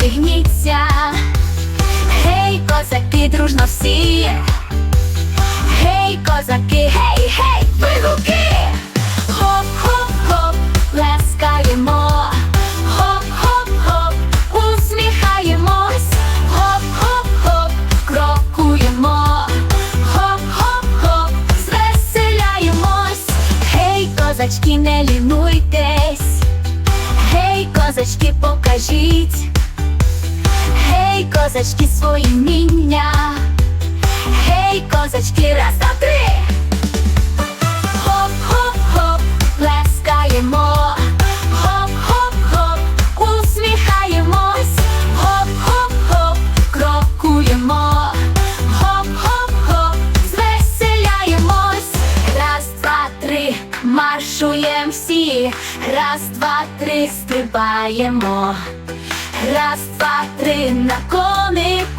зігніться, гей, козаки, дружно всі, гей, козаки, гей, гей, вигуки, хоп-хоп-хоп, лескаємо, хоп-хоп-хоп, усміхаємось, хоп-хоп-хоп, крокуємо, хоп-хоп-хоп, гей, козачки, не лінуйтесь. гей, Козачки покажіть козачки, свої вміння. Гей, козачки, раз, два, три. Хоп-хоп-хоп, плескаємо. Хоп-хоп-хоп, усміхаємось. Хоп-хоп-хоп, крокуємо. Хоп-хоп-хоп, звеселяємось. Раз, два, три, маршуєм всі. Раз, два, три, стрибаємо. Раз, два, три на конику.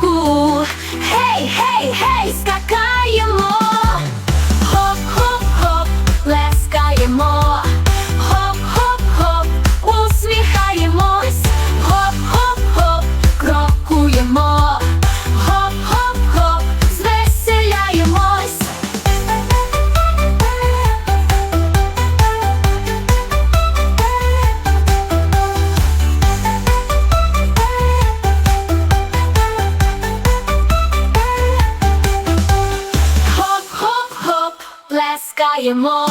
Плескаємо.